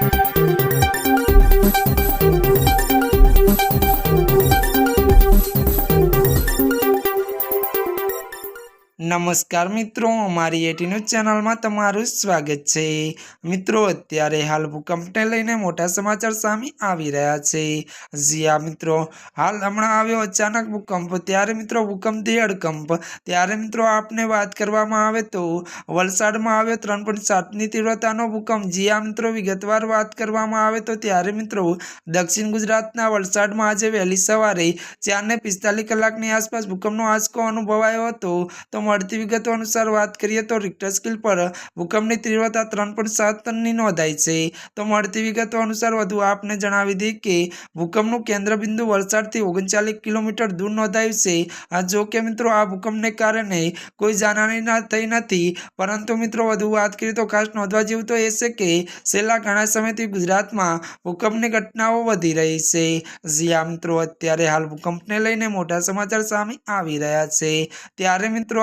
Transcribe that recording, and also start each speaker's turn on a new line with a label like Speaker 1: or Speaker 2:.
Speaker 1: Thank you. નમસ્કાર મિત્રો, અમારી એટી ન્યૂઝ ચેનલમાં તમારું સ્વાગત છે. મિત્રો, અત્યારે હાલ ભૂકંપને લઈને મોટા સમાચાર સામે આવી રહ્યા છે. જીયા મિત્રો, હાલ હમણાં આવ્યો અચાનક ભૂકંપ. ત્યારે મિત્રો ભૂકંપથી અડકંપ ત્યારે મિત્રો, આપને વાત કરવામાં આવે તો વલસાડમાં આવ્યો ત્રણ પોઈન્ટ સાતની તીવ્રતાનો ભૂકંપ. જીયા મિત્રો, વિગતવાર વાત કરવામાં આવે તો ત્યારે મિત્રો, દક્ષિણ ગુજરાતના વલસાડમાં આજે વહેલી સવારે ચારને પિસ્તાલીસ કલાકની આસપાસ ભૂકંપનો આંચકો અનુભવાયો હતો. તો મળતી વિગતો અનુસાર વાત કરીએ તો રિક્ટર સ્કેલ પર ભૂકંપની તીવ્રતા ત્રણ પોઈન્ટ સાત ટનની નોંધાઈ છે. તો મળતી વિગતો અનુસાર વધુ આપને જણાવી દઈએ કે ભૂકંપનું કેન્દ્રબિંદુ વલસાડથી ઓગણચાલીસ કિલોમીટર દૂર નોંધાયું છે. આ જો કે મિત્રો આ ભૂકંપને કારણે કોઈ જાનહાની થઈ નથી. પરંતુ મિત્રો વધુ વાત કરીએ તો ખાસ નોંધવા જેવું તો એ છે કે છેલ્લા ઘણા સમયથી ગુજરાતમાં ભૂકંપની ઘટનાઓ વધી રહી છે. જ્યાં મિત્રો, અત્યારે હાલ ભૂકંપને લઈને મોટા સમાચાર સામે આવી રહ્યા છે. ત્યારે મિત્રો